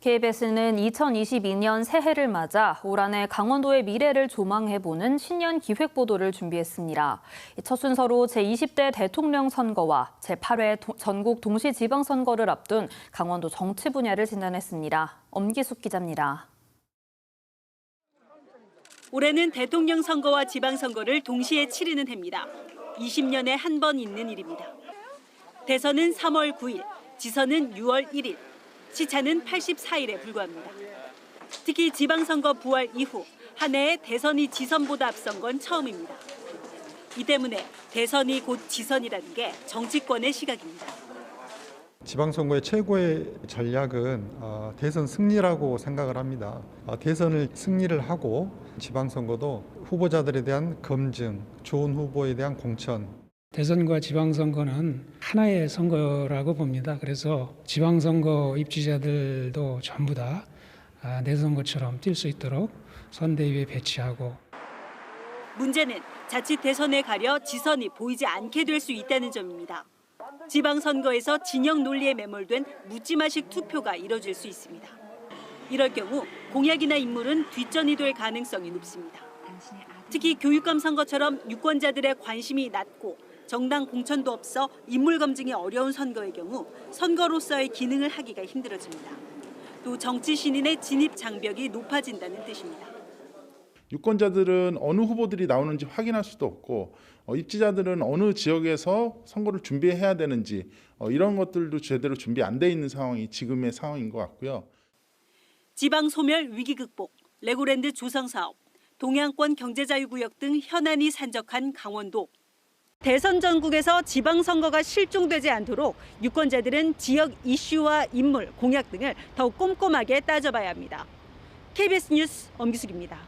KBS는 2022년 새해를 맞아 올 한해 강원도의 미래를 조망해보는 신년 기획 보도를 준비했습니다. 첫 순서로 제20대 대통령 선거와 제8회 전국 동시 지방 선거를 앞둔 강원도 정치 분야를 진단했습니다. 엄기숙 기자입니다. 올해는 대통령 선거와 지방 선거를 동시에 치르는 해입니다. 20년에 한 번 있는 일입니다. 대선은 3월 9일, 지선은 6월 1일, 시차는 84일에 불과합니다. 특히 지방선거 부활 이후 한 해에 대선이 지선보다 앞선 건 처음입니다. 이 때문에 대선이 곧 지선이라는 게 정치권의 시각입니다. 지방선거의 최고의 전략은 어, 대선 승리라고 생각을 합니다. 어, 대선을 승리를 하고 지방선거도 후보자들에 대한 검증, 좋은 후보에 대한 공천, 대선과 지방선거는 하나의 선거라고 봅니다. 그래서 지방선거 입지자들도 전부 다 아, 내선거처럼 뛸 수 있도록 선대위에 배치하고 문제는 자칫 대선에 가려 지선이 보이지 않게 될 수 있다는 점입니다. 지방선거에서 진영 논리에 매몰된 묻지마식 투표가 이뤄질 수 있습니다. 이럴 경우 공약이나 인물은 뒷전이 될 가능성이 높습니다. 특히 교육감 선거처럼 유권자들의 관심이 낮고 정당 공천도 없어 인물 검증이 어려운 선거의 경우 선거로서의 기능을 하기가 힘들어집니다. 또 정치 신인의 진입 장벽이 높아진다는 뜻입니다. 유권자들은 어느 후보들이 나오는지 확인할 수도 없고 어, 입지자들은 어느 지역에서 선거를 준비해야 되는지 어, 이런 것들도 제대로 준비 안 돼 있는 상황이 지금의 상황인 것 같고요. 지방 소멸 위기 극복, 레고랜드 조성 사업, 동양권 경제자유구역 등 현안이 산적한 강원도. 대선 전국에서 지방선거가 실종되지 않도록 유권자들은 지역 이슈와 인물, 공약 등을 더욱 꼼꼼하게 따져봐야 합니다. KBS 뉴스 엄기숙입니다.